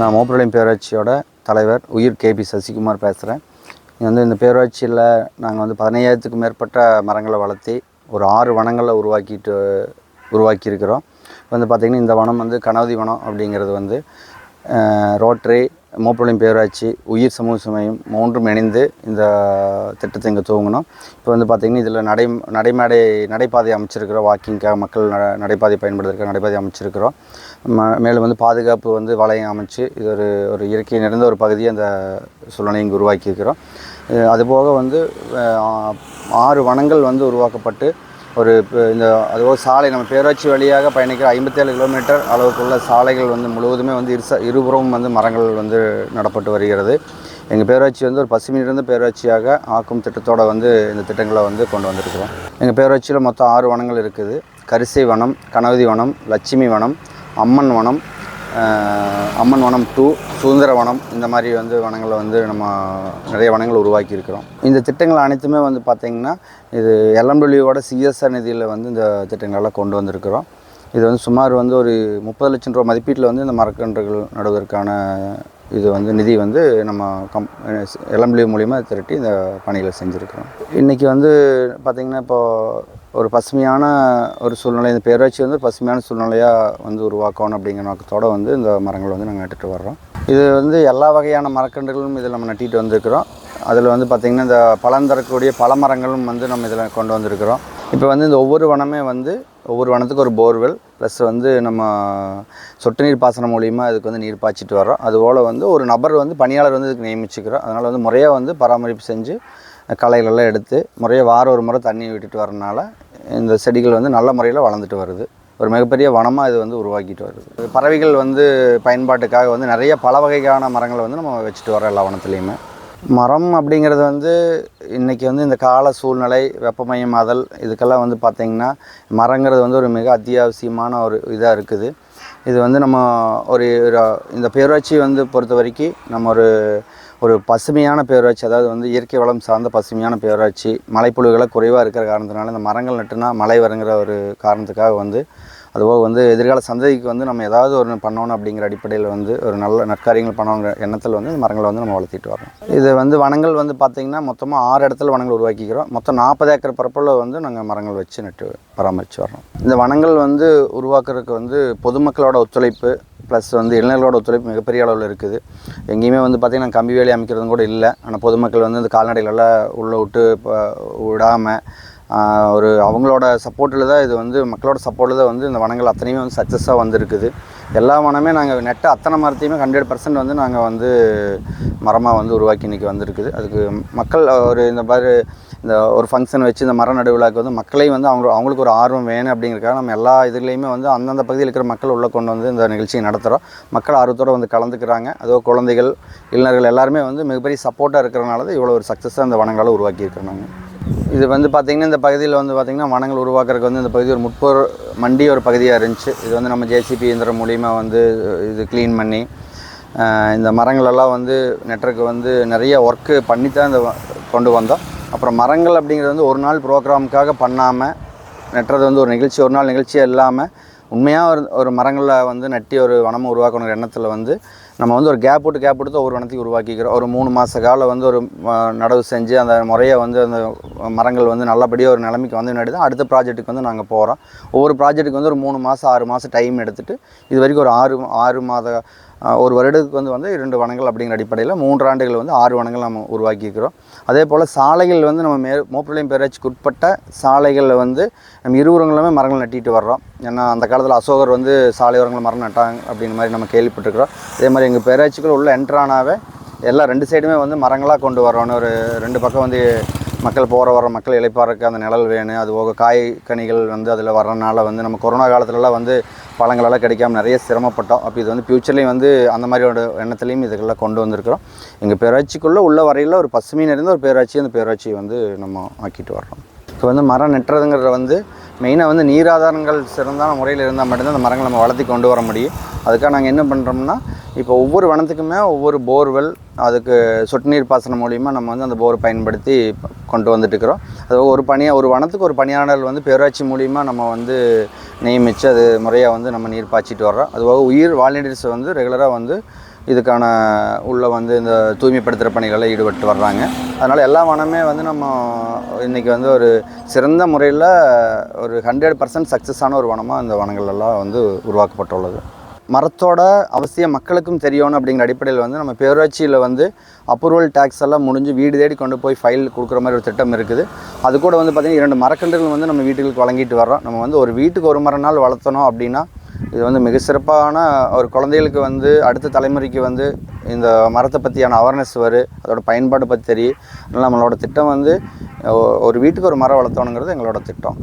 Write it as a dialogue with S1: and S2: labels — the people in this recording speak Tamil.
S1: நான் மோப்பரளியம் பேராட்சியோட தலைவர் உயிர் கேபி சசிகுமார் பேசுகிறேன் இங்கே வந்து இந்த பேராட்சியில் நாங்கள் வந்து பதினையாயிரத்துக்கும் மேற்பட்ட மரங்களை வளர்த்தி ஒரு ஆறு வனங்களை உருவாக்கிட்டு உருவாக்கியிருக்கிறோம். இப்போ வந்து பார்த்திங்கன்னா இந்த வனம் வந்து கனவதி வனம் அப்படிங்கிறது வந்து ரோட்ரி ரோட்டரி மோப்பளையும் பேராட்சி உயிர் சமூக சமயம் மூன்றும் இணைந்து இந்த திட்டத்தை இங்கே துவங்கினோம் இப்போ வந்து பார்த்திங்கன்னா இதில் நடை நடைமேடை நடைபாதை அமைச்சிருக்கிறோம் வாக்கிங்காக மக்கள் நட நடைபாதை பயன்படுத்துகிற நடைபாதை அமைச்சிருக்கிறோம். ம- மேலும் வந்து பாதுகாப்பு வந்து வளையம் அமைச்சு இது ஒரு ஒரு இயற்கை நிறைந்த ஒரு பகுதியை அந்த சூழ்நிலை இங்கே உருவாக்கியிருக்கிறோம். அதுபோக வந்து ஆறு வனங்கள் வந்து உருவாக்கப்பட்டு ஒரு இப்போ இந்த அதுபோக சாலை. நம்ம பேராட்சி வழியாக பயணிக்கிற ஐம்பத்தேழு கிலோமீட்டர் அளவுக்குள்ள சாலைகள் வந்து முழுவதுமே வந்து இருச இருபுறமும் வந்து மரங்கள் வந்து நடப்பட்டு வருகிறது. எங்கள் பேராட்சி வந்து ஒரு பசுமை நிறைந்த பேராட்சியாக ஆக்கும் திட்டத்தோட வந்து இந்த திட்டங்களை வந்து கொண்டு வந்திருக்கிறோம். எங்கள் பேராட்சியில் மொத்தம் ஆறு வனங்கள் இருக்குது. கரிசை வனம் கனவதி வனம் லட்சுமி வனம் அம்மன் வனம் அம்மன் வனம் டூ சுதந்திர வனம் இந்த மாதிரி வந்து வனங்களை வந்து நம்ம நிறைய வனங்கள் உருவாக்கி இருக்கிறோம் இந்த திட்டங்கள் அனைத்துமே வந்து பார்த்திங்கன்னா இது எல்எம்டபிள்யூவோட சிஎஸ்ஆர் நிதியில் வந்து இந்த திட்டங்களெல்லாம் கொண்டு வந்திருக்கிறோம். இது வந்து சுமார் வந்து ஒரு முப்பது லட்சம் ரூபா மதிப்பீட்டில் வந்து இந்த மரக்கன்றுகள் நடுவதற்கான இது வந்து நிதி வந்து நம்ம கம் எல்எம்டபிள்யூ மூலிமா திரட்டி இந்த பணிகளை செஞ்சுருக்கிறோம். இன்றைக்கி வந்து பார்த்திங்கன்னா இப்போது ஒரு பசுமையான ஒரு சூழ்நிலை இந்த பேராட்சி வந்து ஒரு பசுமையான சூழ்நிலையாக வந்து உருவாக்கணும் அப்படிங்கிற நோக்கத்தோடு வந்து இந்த மரங்கள் வந்து நாங்கள் நட்டுட்டு வர்றோம். இது வந்து எல்லா வகையான மரக்கன்றுகளும் இதில் நம்ம நட்டிட்டு வந்திருக்கிறோம். அதில் வந்து பார்த்திங்கன்னா இந்த பழம் தரக்கூடிய பல மரங்களும் வந்து நம்ம இதில் கொண்டு வந்திருக்கிறோம். இப்போ வந்து இந்த ஒவ்வொரு வனமே வந்து ஒவ்வொரு வனத்துக்கு ஒரு போர்வெல் ப்ளஸ் வந்து நம்ம சொட்டு நீர் பாசனம் மூலியமாக இதுக்கு வந்து நீர் பாய்ச்சிட்டு வரோம் அதுபோல் வந்து ஒரு நபர் வந்து பணியாளர் வந்து இதுக்கு நியமிச்சுக்கிறோம். அதனால் வந்து முறையாக வந்து பராமரிப்பு செஞ்சு களைகளெல்லாம் எடுத்து முறையாக வாரம் ஒரு முறை தண்ணி விட்டுட்டு வரனால இந்த செடிகள் வந்து நல்ல முறையில் வளர்ந்துட்டு வருது. ஒரு மிகப்பெரிய வனமாக இது வந்து உருவாக்கிட்டு வருது. பறவைகள் வந்து பயன்பாட்டுக்காக வந்து நிறைய பல வகைக்கான மரங்களை வந்து நம்ம வச்சுட்டு வரோம் எல்லா வனத்துலேயுமே. மரம் அப்படிங்கிறது வந்து இன்றைக்கி வந்து இந்த கால சூழ்நிலை வெப்பமயமாதல் இதுக்கெல்லாம் வந்து பார்த்திங்கன்னா மரங்கிறது வந்து ஒரு மிக அத்தியாவசியமான ஒரு இதாக இருக்குது. இது வந்து நம்ம ஒரு இந்த பேராட்சி வந்து பொறுத்த வரைக்கும் நம்ம ஒரு ஒரு பசுமையான பேரூராட்சி அதாவது வந்து இயற்கை வளம் சார்ந்த பசுமையான பேரூராட்சி மலைப்புழுகளை குறைவாக இருக்கிற காரணத்தினால இந்த மரங்கள் நட்டுனா மழை வருங்கிற ஒரு காரணத்துக்காக வந்து அதுபோக வந்து எதிர்கால சந்ததிக்கு வந்து நம்ம ஏதாவது ஒரு பண்ணணும் அப்படிங்கிற அடிப்படையில் வந்து ஒரு நல்ல நற்காரியங்கள் பண்ணணுங்கிற எண்ணத்தில் வந்து இந்த மரங்களை வந்து நம்ம வளர்த்திட்டு வரோம் இது வந்து வனங்கள் வந்து பார்த்திங்கன்னா மொத்தமாக ஆறு இடத்துல வனங்கள் உருவாக்கிக்கிறோம். மொத்தம் நாற்பது ஏக்கர் பரப்பில் வந்து நாங்கள் மரங்கள் வச்சு நட்டு பராமரித்து வரோம் இந்த வனங்கள் வந்து உருவாக்குறதுக்கு வந்து பொதுமக்களோட ஒத்துழைப்பு ப்ளஸ் வந்து இளைஞர்களோட ஒத்துழைப்பு மிகப்பெரிய அளவில் இருக்குது. எங்கேயுமே வந்து பார்த்திங்கன்னா கம்பி வேலி அமைக்கிறதும் கூட இல்லை. ஆனால் பொதுமக்கள் வந்து இந்த கால்நடைகளெல்லாம் உள்ளே விட்டு இப்போ விடாமல் ஒரு அவங்களோட சப்போர்ட்டில் தான் இது வந்து மக்களோட சப்போர்ட்டில் தான் வந்து இந்த வனங்கள் அத்தனையுமே வந்து சக்ஸஸாக வந்திருக்குது. எல்லா வனமே நாங்கள் நெட்ட அத்தனை மரத்தையுமே ஹண்ட்ரட் பர்சன்ட் வந்து நாங்கள் வந்து மரமாக வந்து உருவாக்கி இன்றைக்கி வந்திருக்குது. அதுக்கு மக்கள் ஒரு இந்த மாதிரி இந்த ஒரு ஃபங்க்ஷன் வச்சு இந்த மர நடுவிழாக்கு வந்து மக்களையும் வந்து அவங்க அவங்களுக்கு ஒரு ஆர்வம் வேணும் அப்படிங்கிறதுக்காக நம்ம எல்லா இதுலேயுமே வந்து அந்தந்த பகுதியில் இருக்கிற மக்கள் உள்ளே கொண்டு வந்து இந்த நிகழ்ச்சியை நடத்துகிறோம் மக்கள் ஆர்வத்தோடு வந்து கலந்துக்கிறாங்க. அதோ குழந்தைகள் இளைஞர்கள் எல்லாருமே வந்து மிகப்பெரிய சப்போர்ட்டாக இருக்கிறனால தான் இவ்வளோ ஒரு சக்ஸஸாக இந்த வனங்களை உருவாக்கியிருக்கிறோம் நாங்கள் இது வந்து பார்த்திங்கன்னா இந்த பகுதியில் வந்து பார்த்திங்கன்னா வனங்கள் உருவாக்குறதுக்கு வந்து இந்த பகுதி ஒரு முற்போர் மண்டி ஒரு பகுதியாக இருந்துச்சு. இது வந்து நம்ம ஜேசிபி இயந்திரம் மூலிமா வந்து இது க்ளீன் பண்ணி இந்த மரங்களெல்லாம் வந்து நெட்டுறதுக்கு வந்து நிறைய ஒர்க்கு பண்ணி தான் இந்த கொண்டு வந்தோம். அப்புறம் மரங்கள் அப்படிங்கிறது வந்து ஒரு நாள் ப்ரோக்ராமுக்காக பண்ணாமல் நெட்டுறது வந்து ஒரு நிகழ்ச்சி ஒரு நாள் நிகழ்ச்சியாக இல்லாமல் உண்மையாக ஒரு ஒரு மரங்களை வந்து நட்டி ஒரு வனமும் உருவாக்கணுங்கிற எண்ணத்தில் வந்து நம்ம வந்து ஒரு கேப் விட்டு கேப் விட்டு ஒவ்வொரு வனத்தையும் உருவாக்கிக்கிறோம். ஒரு மூணு மாத காலம் வந்து ஒரு நடவு செஞ்சு அந்த முறையை வந்து அந்த மரங்கள் வந்து நல்லபடியாக ஒரு நிலைமைக்கு வந்து தான் அடுத்த ப்ராஜெக்ட்டுக்கு வந்து நாங்கள் போகிறோம் ஒவ்வொரு ப்ராஜெக்ட்டுக்கு வந்து ஒரு மூணு மாதம் ஆறு மாதம் டைம் எடுத்துகிட்டு இது வரைக்கும் ஒரு ஆறு ஆறு மாத ஒரு வருடத்துக்கு வந்து வந்து இரண்டு வனங்கள் அப்படிங்கிற அடிப்படையில் மூன்று ஆண்டுகள் வந்து ஆறு வனங்கள் நம்ம உருவாக்கிக்கிறோம். அதே போல் சாலைகள் வந்து நம்ம மே மோப்பிள்ளையும் பேராட்சிக்கு உட்பட்ட சாலைகளில் வந்து நம்ம இருபுறங்களுமே மரங்கள் நட்டிட்டு வர்றோம். ஏன்னா அந்த காலத்தில் அசோகர் வந்து சாலையோரங்களில் மரம் நட்டாங்க அப்படிங்கிற மாதிரி நம்ம கேள்விப்பட்டிருக்கிறோம். அதே மாதிரி எங்கள் பேராட்சிக்குள்ளே உள்ள என்ட்ரானாவே எல்லாம் ரெண்டு சைடுமே வந்து மரங்களாக கொண்டு வரணும் ஒரு ரெண்டு பக்கம் வந்து மக்கள் போகிற வர மக்கள் இழைப்பாருக்கு அந்த நிழல் வேணும். அது போக காய் கனிகள் வந்து அதில் வர்றதுனால வந்து நம்ம கொரோனா காலத்துலலாம் வந்து பழங்களெல்லாம் கிடைக்காம நிறைய சிரமப்பட்டோம். அப்போ இது வந்து ஃப்யூச்சர்லேயும் வந்து அந்த மாதிரியோட எண்ணத்துலேயும் இதுக்கெல்லாம் கொண்டு வந்திருக்கிறோம். எங்கள் பேராட்சிக்குள்ளே உள்ள வரையில் ஒரு பசுமை நிறைந்த ஒரு பேராட்சி அந்த பேராட்சியை வந்து நம்ம ஆக்கிட்டு வர்றோம். இப்போ வந்து மரம் நெட்டுறதுங்கிறத வந்து மெயினாக வந்து நீராதாரங்கள் சிறந்தான முறையில் இருந்தால் மட்டும்தான் அந்த மரங்களை நம்ம வளர்த்தி கொண்டு வர முடியும். அதுக்காக நாங்கள் என்ன பண்ணுறோம்னா இப்போ ஒவ்வொரு வனத்துக்குமே ஒவ்வொரு போர்வெல் அதுக்கு சொட்டு நீர் பாசனம் மூலிமா நம்ம வந்து அந்த போர் பயன்படுத்தி கொண்டு வந்துட்டு இருக்கிறோம் அது ஒரு பணியா ஒரு வனத்துக்கு ஒரு பணியாளர் வந்து பேராட்சி மூலிமா நம்ம வந்து நியமித்து அது முறையாக வந்து நம்ம நீர் பாய்ச்சிட்டு வர்றோம். அதுபோக உயிர் வாலிண்டியர்ஸ் வந்து ரெகுலராக வந்து இதுக்கான உள்ள வந்து இந்த தூய்மைப்படுத்துகிற பணிகளில் ஈடுபட்டு வர்றாங்க. அதனால் எல்லா வனமே வந்து நம்ம இன்றைக்கி வந்து ஒரு சிறந்த முறையில் ஒரு ஹண்ட்ரட் பர்சன்ட் சக்ஸஸான ஒரு வனமாக இந்த வனங்கள் எல்லாம் வந்து உருவாக்கப்பட்டுள்ளது. மரத்தோட அவசியம் மக்களுக்கும் தெரியணும் அப்படிங்கிற அடிப்படையில் வந்து நம்ம பேரூராட்சியில் வந்து அப்ரூவல் டேக்ஸ் எல்லாம் முடிஞ்சு வீடு தேடி கொண்டு போய் ஃபைல் கொடுக்குற மாதிரி ஒரு திட்டம் இருக்குது. அது கூட வந்து பார்த்திங்கன்னா இரண்டு மரக்கன்றுகள் வந்து நம்ம வீட்டுக்கு வழங்கிட்டு வர்றோம். நம்ம வந்து ஒரு வீட்டுக்கு ஒரு மர நாள் வளர்த்தணும் அப்படின்னா இது வந்து மிக சிறப்பான ஒரு குழந்தைகளுக்கு வந்து அடுத்த தலைமுறைக்கு வந்து இந்த மரத்தை பற்றியான அவேர்னஸ் வரும் அதோட பயன்பாடு பற்றி தெரியும் நம்மளோட திட்டம் வந்து ஒரு வீட்டுக்கு ஒரு மரம் வளர்த்தணுங்கிறது எங்களோட திட்டம்.